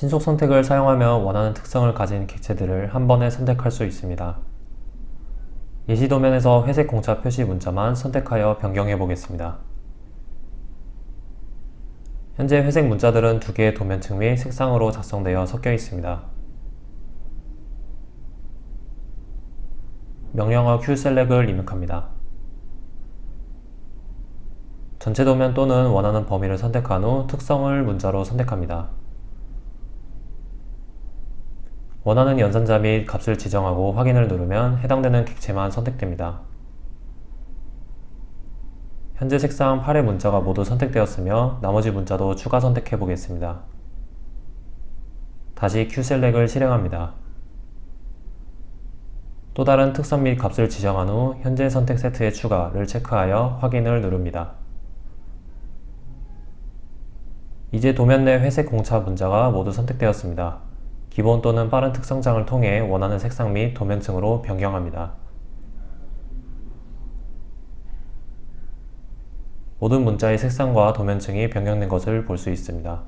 신속 선택을 사용하며 원하는 특성을 가진 객체들을 한 번에 선택할 수 있습니다. 예시 도면에서 회색 공차 표시 문자만 선택하여 변경해 보겠습니다. 현재 회색 문자들은 두 개의 도면층 및 색상으로 작성되어 섞여 있습니다. 명령어 qselect을 입력합니다. 전체 도면 또는 원하는 범위를 선택한 후 특성을 문자로 선택합니다. 원하는 연산자 및 값을 지정하고 확인을 누르면 해당되는 객체만 선택됩니다. 현재 색상 8의 문자가 모두 선택되었으며 나머지 문자도 추가 선택해 보겠습니다. 다시 qselect을 실행합니다. 또 다른 특성 및 값을 지정한 후 현재 선택 세트의 추가를 체크하여 확인을 누릅니다. 이제 도면 내 회색 공차 문자가 모두 선택되었습니다. 기본 또는 빠른 특성장을 통해 원하는 색상 및 도면층으로 변경합니다. 모든 문자의 색상과 도면층이 변경된 것을 볼 수 있습니다.